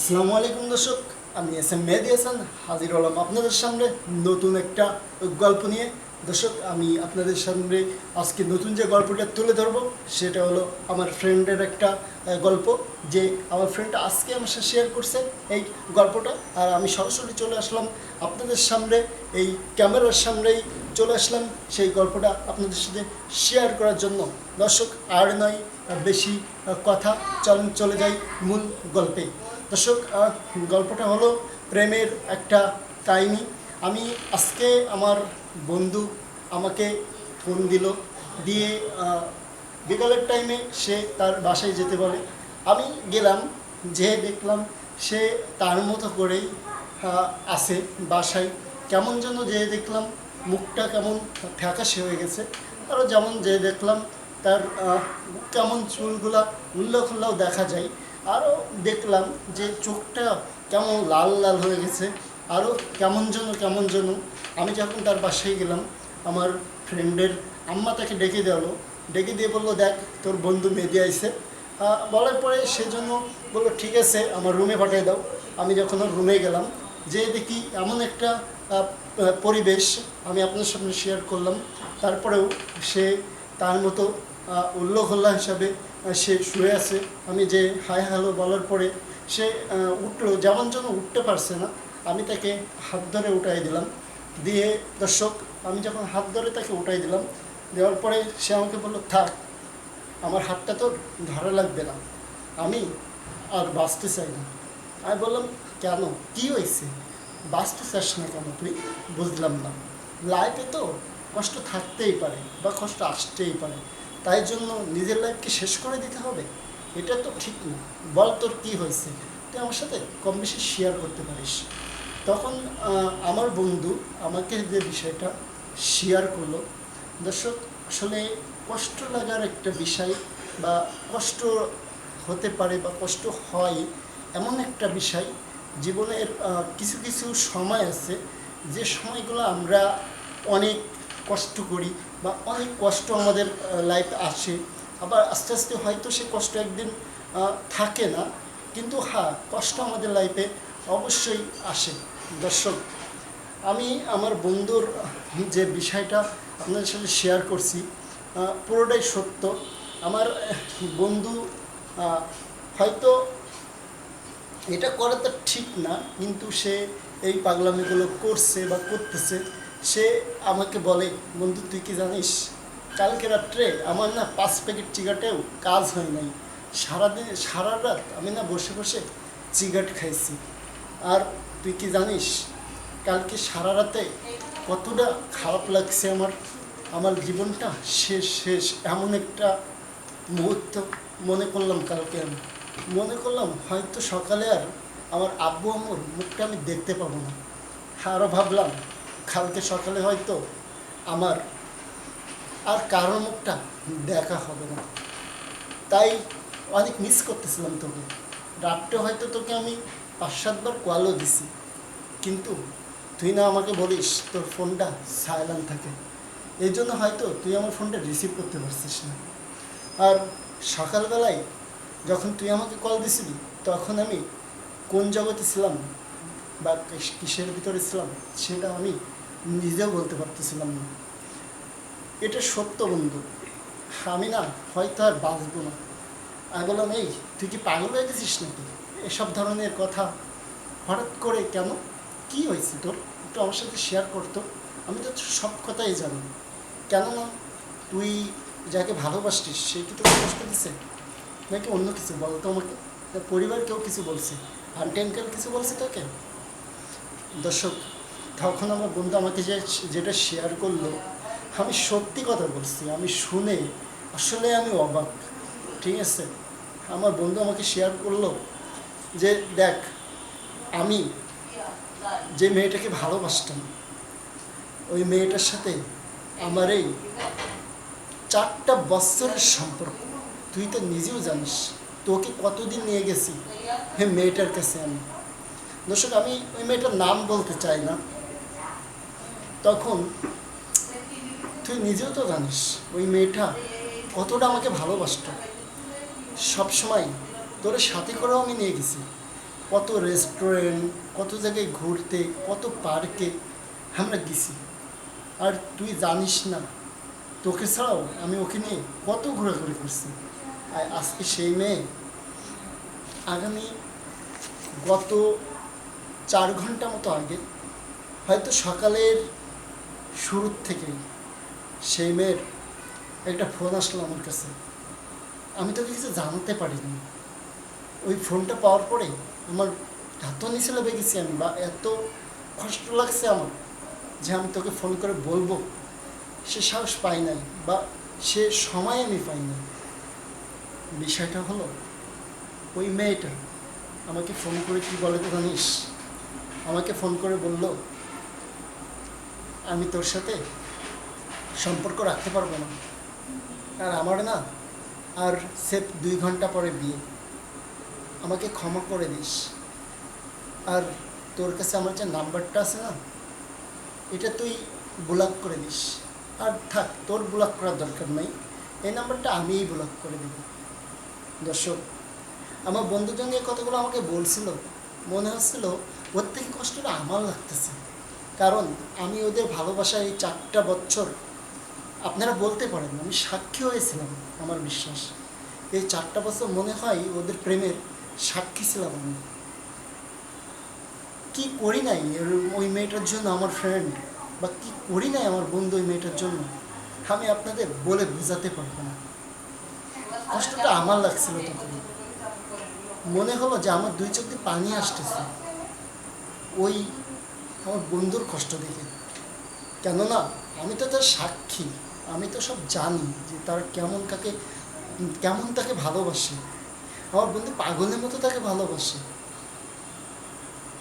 আসসালামু আলাইকুম দর্শক, আমি এস এম মেহেদি হাসান, হাজির হলাম আপনাদের সামনে নতুন একটা গল্প নিয়ে। দর্শক, আমি আপনাদের সামনে আজকে নতুন যে গল্পটা তুলে ধরবো, সেটা হলো আমার ফ্রেন্ডের একটা গল্প, যে আমার ফ্রেন্ড আজকে আমার সাথে শেয়ার করছে এই গল্পটা। আর আমি সরাসরি চলে আসলাম আপনাদের সামনে, এই ক্যামেরার সামনেই চলে আসলাম সেই গল্পটা আপনাদের সাথে শেয়ার করার জন্য। দর্শক, আর নয় বেশি কথা, চলন চলে যাই মূল গল্পে। দর্শক গল্পটা হলো প্রেমের একটা কাহিনী। আমি আজকে আমার বন্ধু আমাকে ফোন দিল দিয়ে বিকালের টাইমে সে তার বাসায় যেতে বলে। আমি গেলাম যে দেখলাম সে তার মতো করেই আছে বাসায়। কেমন যেন যে দেখলাম মুখটা কেমন ফ্যাকাশে হয়ে গেছে। আরও যেমন যে দেখলাম তার কেমন চুলগুলা উল্লাহ খুল্লাও দেখা যায়। আরও দেখলাম যে চোখটা কেমন লাল লাল হয়ে গেছে আরও কেমন যেন কেমন যেন। আমি যখন তার বাসায় গেলাম, আমার ফ্রেন্ডের আম্মা তাকে ডেকে দিল ডেকে দিয়ে বলল, দেখ, তোর বন্ধু মেদি আইসে বলার পরে সেজন্য বলল, ঠিক আছে, আমার রুমে পাঠিয়ে দাও। আমি যখন রুমে গেলাম, যে দেখি এমন একটা পরিবেশ আমি আপনার সামনে শেয়ার করলাম। তারপরেও সে তার মতো উল্লোখল্লা হিসাবে সে শুয়ে আছে। আমি যে হাই হ্যালো বলার পরে সে উঠল, যেমন যেন উঠতে পারছে না, আমি তাকে হাত ধরে উঠাই দিলাম। দিয়ে দর্শক, আমি যখন হাত ধরে তাকে উঠাই দিলাম, দেওয়ার পরে সে আমাকে বলল, থাক, আমার হাতটা তো ধরা লাগবে না। আমি আর বাঁচতে চাই না। আমি বললাম, কেন? কি হয়েছে? বাঁচতে চাস না কেন তুই? বুঝলাম না। লাইফে তো কষ্ট থাকতেই পারে বা কষ্ট আসতেই পারে। তাই জন্য নিজের লাইফকে শেষ করে দিতে হবে? এটা তো ঠিক না। বল তোর কী হয়েছে? তুই আমার সাথে কম বেশি শেয়ার করতে পারিস। তখন আমার বন্ধু আমাকে যে বিষয়টা শেয়ার করল, দর্শক, আসলে কষ্ট লাগার একটা বিষয় বা কষ্ট হতে পারে বা কষ্ট হয় এমন একটা বিষয়, জীবনের কিছু কিছু সময় আছে। যে সময়গুলো আমরা অনেক কষ্ট করি বা অনেক কষ্ট আমাদের লাইফ আসে। আবার আস্তে আস্তে হয়তো সে কষ্ট একদিন থাকে না। কিন্তু হ্যাঁ কষ্ট আমাদের লাইফে অবশ্যই আসে। দর্শক, আমি আমার বন্ধুর যে বিষয়টা আপনাদের সাথে শেয়ার করছি পুরোটাই সত্য। আমার বন্ধু হয়তো এটা করা তো ঠিক না, কিন্তু সে এই পাগলামিগুলো করছে বা করতেছে। সে আমাকে বলে, বন্ধু, তুই কি জানিস? কালকে রাত্রে আমার না পাঁচ প্যাকেট চিগাটেও কাজ হয় নাই। সারাদিন, সারা রাত আমি না বসে বসে চিগাট খাইছি। আর তুই কি জানিস, কালকে সারা রাতে কতটা খারাপ লাগছে আমার। আমার জীবনটা শেষ শেষ, এমন একটা মুহূর্ত মনে করলাম কালকে আমি। মনে করলাম হয়তো সকালে আর আমার আব্বু আম্মুর মুখটা আমি দেখতে পাবো না। আরও ভাবলাম কালকে সকালে হয়তো আমার আর কারোর মুখটা দেখা হবে না। তাই অনেক মিস করতেছিলাম তোকে। রাত্রে হয়তো তোকে আমি পাঁচ সাতবার কলও দিছি। কিন্তু তুই না আমাকে বলিস, তোর ফোনটা সাইলেন্ট থাকে। এই জন্য হয়তো তুই আমার ফোনটা রিসিভ করতে পারছিস না। আর সকালবেলায় যখন তুই আমাকে কল দিছিলি, তখন আমি কোন জগতে ছিলাম বা কিসের ভিতরে ছিলাম, সেটা আমি নিজেও বলতে পারতেছিলাম না। এটা সত্য বন্ধু। আমি না, হয়তো আর বাঁচবো না। আমি বললাম, এই, তুই কি পাগল হয়ে গেছিস নাকি? এসব ধরনের কথা হঠাৎ করে কেন? কি হয়েছে তোর? একটু আমার সাথে শেয়ার করতো আমি তো সব কথাই জানি। কেননা তুই যাকে ভালোবাসতিস, সে কি তোকে কষ্ট দিছে? নাকি অন্য কিছু? বলতো আমাকে। পরিবার কেউ কিছু বলছে। আন্টি আঙ্কেল কিছু বলছে তোকে? দর্শক তখন আমার বন্ধু আমাকে যে যেটা শেয়ার করল, আমি সত্যি কথা বলছি, আমি শুনে আসলে আমি অবাক, ঠিক আছে? আমার বন্ধু আমাকে শেয়ার করল যে, দেখ, আমি যে মেয়েটাকে ভালোবাসতাম, ওই মেয়েটার সাথে আমার এই চারটা বছরের সম্পর্ক, তুই তো নিজেও জানিস, তোকে কতদিন নিয়ে গেছি, হে মেয়েটার কাছে আমি। দর্শক, আমি ওই মেয়েটার নাম বলতে চাই না। তখন তুই নিজেও তো জানিস ওই মেয়েটা কতটা আমাকে ভালোবাসত। সবসময় তোর সাথে করেও আমি নিয়ে গেছি। কত রেস্টুরেন্ট কত জায়গায় ঘুরতে, কত পার্কে আমরা গেছি। আর তুই জানিস না, তোকে ছাড়াও আমি ওকে নিয়ে কত ঘোরাঘুরি করছি। আর আজকে সেই মেয়ে আগামী গত চার ঘণ্টা মতো আগে হয়তো সকালের শুরুর থেকেই সেই মেয়ের একটা ফোন আসলো আমার কাছে। আমি তোকে কিছু জানতে পারিনি। ওই ফোনটা পাওয়ার পরে আমার এত নিচে লেগে গেছি আমি বা এত কষ্ট লাগছে আমার যে আমি তোকে ফোন করে বলব। সে সাহস পাই নাই বা সে সময় আমি পাই নাই। বিষয়টা হলো, ওই মেয়েটা আমাকে ফোন করে কি বলে তো জানিস? আমাকে ফোন করে বলল আমি তোর সাথে সম্পর্ক রাখতে পারব না। আর আমার না, আর সেফ দুই ঘণ্টা পরে বিয়ে। আমাকে ক্ষমা করে দিস। আর তোর কাছে আমার যে নাম্বারটা আছে না, এটা তুই ব্লক করে দিস। আর থাক, তোর ব্লক করার দরকার নেই। এই নাম্বারটা আমিই ব্লক করে দেব। দর্শক, আমার বন্ধুজন এই কথাগুলো আমাকে বলছিল। মনে হচ্ছিল, প্রত্যেক কষ্টটা আমার লাগতেছে। কারণ আমি ওদের ভালোবাসা এই চারটা বছর, আপনারা বলতে পারেন, আমি সাক্ষী হয়েছিলাম, আমার বিশ্বাস। এই চারটা বছর মনে হয় ওদের প্রেমের সাক্ষী ছিলাম আমি। কি করি নাই ওই মেয়েটার জন্য আমার ফ্রেন্ড বা কি করি নাই আমার বন্ধু ওই মেয়েটার জন্য, আমি আপনাদের বলে বোঝাতে পারব না। কষ্টটা আমার লাগছিল তখন। মনে হলো যে আমার দুই চোখ পানি আসতেছে। ওই আমার বন্ধুর কষ্ট দেখে। কেননা, আমি তো তার সাক্ষী, আমি তো সব জানি যে তার কেমন কাকে, কেমন তাকে ভালোবাসে। আমার বন্ধু পাগলের মতো তাকে ভালোবাসে।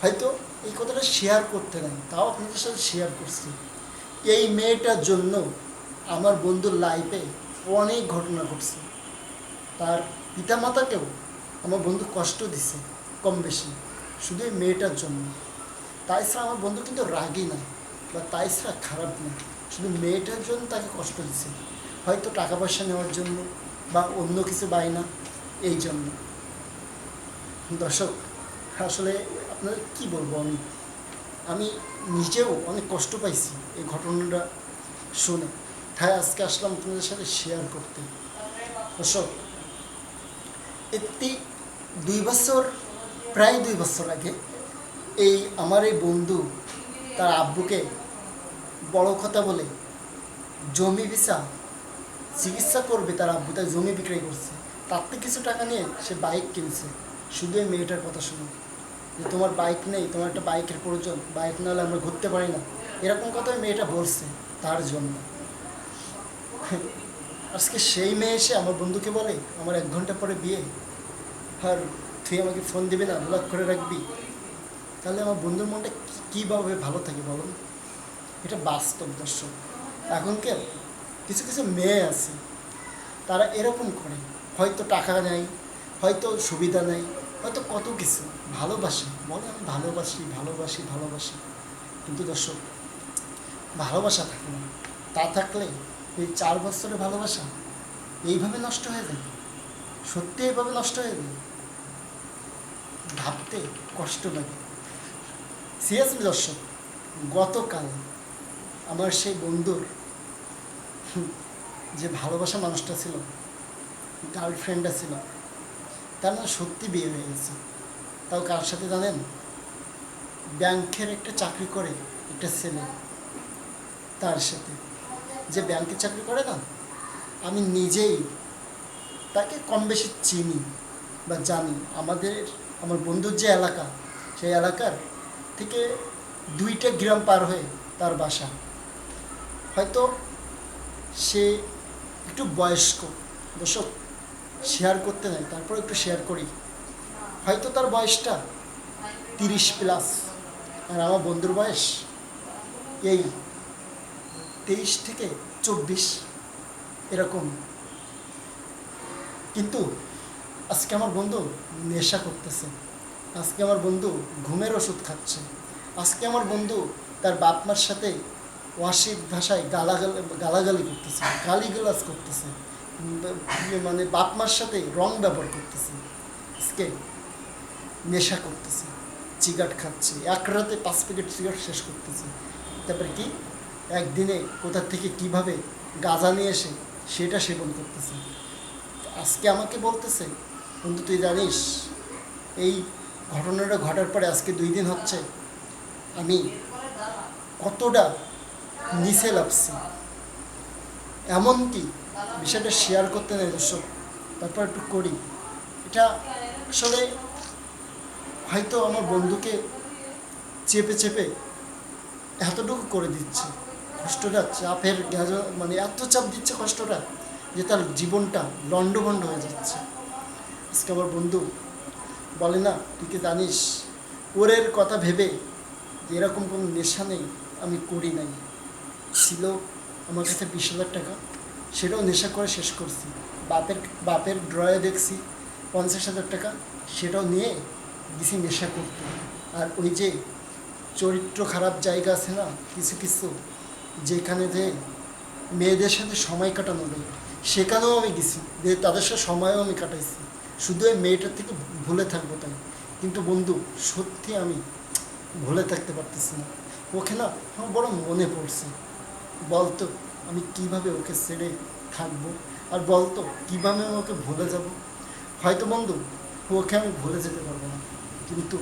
হয়তো এই কথাটা শেয়ার করতে নাই, তাও আপনাদের সাথে শেয়ার করছি। এই মেয়েটার জন্য আমার বন্ধুর লাইফে অনেক ঘটনা ঘটছে। তার পিতামাতাকেও আমার বন্ধু কষ্ট দিছে কম বেশি, শুধু এই মেয়েটার জন্য। তাই ছাড়া আমার বন্ধু কিন্তু রাগই না বা তাই ছাড়া খারাপ না শুধু মেয়েটার জন্য তাকে কষ্ট দিছে, হয়তো টাকা পয়সা নেওয়ার জন্য বা অন্য কিছু বায়না এই জন্য। দর্শক, আসলে আপনাদের কি বলব আমি? আমি নিজেও অনেক কষ্ট পাইছি এই ঘটনাটা শুনে। তাই আজকে আসলাম আপনাদের সাথে শেয়ার করতে। দর্শক, একটি দুই বছর, প্রায় দুই বছর আগে এই আমার এই বন্ধু, তার আব্বুকে বড় কথা বলে, জমি ভিসা, চিকিৎসা করবে তার আব্বু, তার জমি বিক্রয় করছে। তার থেকে কিছু টাকা নিয়ে সে বাইক কিনছে। শুধু এই মেয়েটার কথা শুনে যে তোমার বাইক নেই, তোমার একটা বাইকের প্রয়োজন। বাইক না হলে আমরা ঘুরতে পারি না। এরকম কথা মেয়েটা বলছে তার জন্য। আজকে সেই মেয়ে এসে আমার বন্ধুকে বলে, আমার এক ঘণ্টা পরে বিয়ে। আর তুই আমাকে ফোন দিবি না ব্লক করে রাখবি। তাহলে আমার বন্ধুর মনটা কীভাবে ভালো থাকে বলুন? এটা বাস্তব দর্শক। এখনকার কিছু কিছু মেয়ে আছে, তারা এরকম করে। হয়তো টাকা নেয় হয়তো সুবিধা নেই, হয়তো কত কিছু। ভালোবাসে। বলে, আমি ভালোবাসি ভালোবাসি ভালোবাসি। কিন্তু দর্শক, ভালোবাসা থাকে না। তা থাকলে এই চার বছরের ভালোবাসা এইভাবে নষ্ট হয়ে যায়? সত্যি এইভাবে নষ্ট হয়ে যায়? ভাবতে কষ্ট লাগে। সিরিয়াসলি দর্শক গতকাল আমার সেই বন্ধুর যে ভালোবাসা মানুষটা ছিল গার্লফ্রেন্ডটা ছিল, তার না সত্যি বিয়ে হয়ে গেছে। তাও কার সাথে জানেন? ব্যাংকের একটা চাকরি করে একটা ছেলে তার সাথে। যে ব্যাংকে চাকরি করে না, আমি নিজেই তাকে কম বেশি চিনি বা জানি। আমাদের, আমার বন্ধুর যে এলাকা, সেই এলাকার থেকে দুইটা গ্রাম পার হয়ে তার বাসা। হয়তো সে একটু বয়স্ক, দর্শক শেয়ার করতে নেয় তারপর একটু শেয়ার করি। হয়তো তার বয়সটা তিরিশ প্লাস আর আমার বন্ধুর বয়স এই তেইশ থেকে চব্বিশ, এরকম। কিন্তু আজকে আমার বন্ধু নেশা করতেছে। আজকে আমার বন্ধু ঘুমের ওষুধ খাচ্ছে। আজকে আমার বন্ধু তার বাপ মার সাথে ওয়াসিক ভাষায় গালাগাল, গালাগালি করতেছে, গালিগালাজ করতেছে। মানে বাপ মার সাথে রং ব্যবহার করতেছে। আজকে নেশা করতেছে সিগারেট খাচ্ছে। এক রাতে পাঁচ প্যাকেট সিগারেট শেষ করতেছে। তারপরে কি? একদিনে কোথা থেকে কীভাবে গাঁজা নিয়ে এসে সেটা সেবন করতেছে। আজকে আমাকে বলতেছে, বন্ধু, তুই জানিস, এই ঘটনাটা ঘটার পরে আজকে দুই দিন হচ্ছে আমি কতটা নিচে লাভছি এমনকি বিষয়টা শেয়ার করতে নেই দর্শক, তারপর একটু করি। এটা আসলে হয়তো আমার বন্ধুকে চেপে চেপে এতটুকু করে দিচ্ছে। কষ্টটা চাপের গ্যাজ- মানে এত চাপ দিচ্ছে কষ্টটা যে তার জীবনটা লণ্ডভণ্ড হয়ে যাচ্ছে। আজকে আমার বন্ধু বলে না, তুই কি জানিস? ওরের কথা ভেবে যে এরকম কোনো নেশা নেই, আমি করি নাই। ছিল আমার কাছে বিশ হাজার টাকা, সেটাও নেশা করে শেষ করছি। বাপের বাপের ড্রয়ে দেখছি পঞ্চাশ হাজার টাকা, সেটাও নিয়ে দিছি নেশা করতে। আর ওই যে চরিত্র খারাপ জায়গা আছে না, কিছু কিছু, যেখানে যে মেয়েদের সাথে সময় কাটানো যায়। সেখানেও আমি গেছি। যে তাদের সাথে সময়ও আমি কাটাইছি। শুধু ওই মেয়েটার থেকে ভুলে থাকব তাই। কিন্তু বন্ধু, সত্যি আমি ভুলে থাকতে পারতেছি না। ওকে না আমার বড় মনে পড়ছে। বলতো, আমি কীভাবে ওকে ছেড়ে থাকব? আর বলতো, কীভাবে আমি ওকে ভুলে যাব? হয়তো বন্ধু, ওকে আমি ভুলে যেতে পারব না। কিন্তু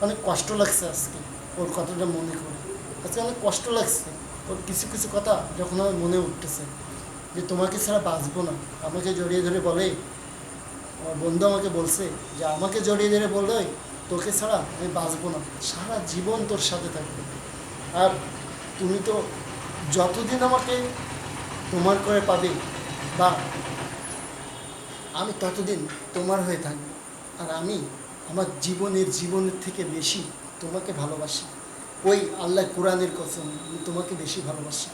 অনেক কষ্ট লাগছে আজকে ওর কথাটা মনে করে। আজকে অনেক কষ্ট লাগছে। ওর কিছু কিছু কথা যখন আমার মনে উঠতেছে যে তোমাকে ছাড়া বাঁচবো না। আমাকে জড়িয়ে ধরে বলে, আমার বন্ধু আমাকে বলছে যে, আমাকে জড়িয়ে ধরে বললে তোকে ছাড়া আমি বাঁচবো না। সারা জীবন তোর সাথে থাকবে। আর তুমি তো যতদিন আমাকে তোমার করে পাবে বা আমি ততদিন তোমার হয়ে থাকব। আর আমি আমার জীবনের জীবনের থেকে বেশি তোমাকে ভালোবাসি। ওই আল্লাহ কোরআনের কসম, আমি তোমাকে বেশি ভালোবাসি।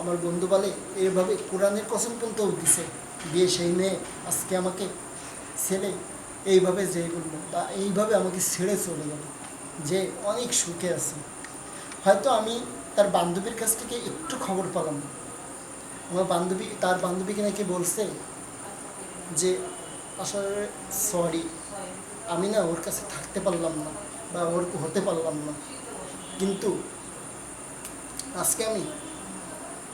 আমার বন্ধু বলে এইভাবে কোরআনের কসম পর্যন্ত দিছে। দিয়ে সেই মেয়ে আজকে আমাকে ছেলে, এইভাবে যে বলল বা এইভাবে আমাকে ছেড়ে চলে গেল, যে অনেক সুখে আছে। হয়তো আমি তার বান্ধবীর কাছ থেকে একটু খবর পেলাম। আমার বান্ধবী, তার বান্ধবীকে নাকি বলছে যে, আসলে সরি, আমি না ওর কাছে থাকতে পারলাম না বা ওর হতে পারলাম না। কিন্তু আজকে আমি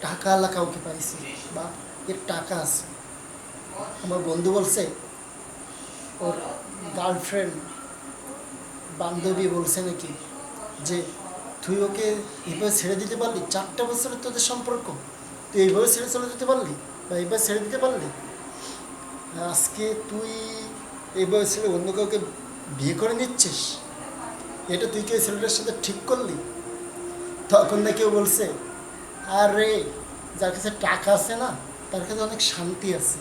টাকাওয়ালা কাউকে পাইছি, বা এর টাকা আছে। আমার বন্ধু বলছে, ওর গার্লফ্রেন্ড বান্ধবী বলছে নাকি, যে তুই ওকে এইভাবে ছেড়ে দিতে পারলি? চারটা বছরের তোদের সম্পর্ক, তুই এইভাবে ছেড়ে চলে যেতে পারলি? বা এইভাবে ছেড়ে দিতে পারলি? আজকে তুই এইভাবে ছেড়ে অন্য কাউকে বিয়ে করে নিচ্ছিস? এটা তুই কি ছেলেটার সাথে ঠিক করলি? তখন না কেউ বলছে আরে, যার কাছে টাকা আছে না, তার কাছে অনেক শান্তি আছে।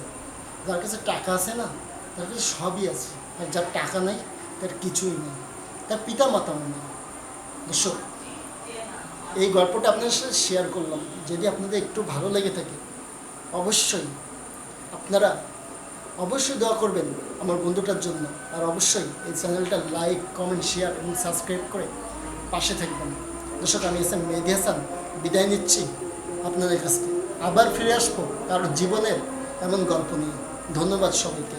যার কাছে টাকা আছে না, তার কাছে সবই আছে। আর যার টাকা নেই, তার কিছুই নেই। তার পিতা মাতাও নেই। দর্শক, এই গল্পটা আপনাদের সাথে শেয়ার করলাম। যদি আপনাদের একটু ভালো লেগে থাকে, অবশ্যই আপনারা অবশ্যই দোয়া করবেন আমার বন্ধুটার জন্য। আর অবশ্যই এই চ্যানেলটা লাইক কমেন্ট শেয়ার এবং সাবস্ক্রাইব করে পাশে থাকবেন। দর্শক, আমি এস এম মেহেদি হাসান। বিদায় নিচ্ছি আপনাদের কাছ থেকে। আবার ফিরে আসব কারোর জীবনের এমন গল্প নিয়ে। ধন্যবাদ সবাইকে।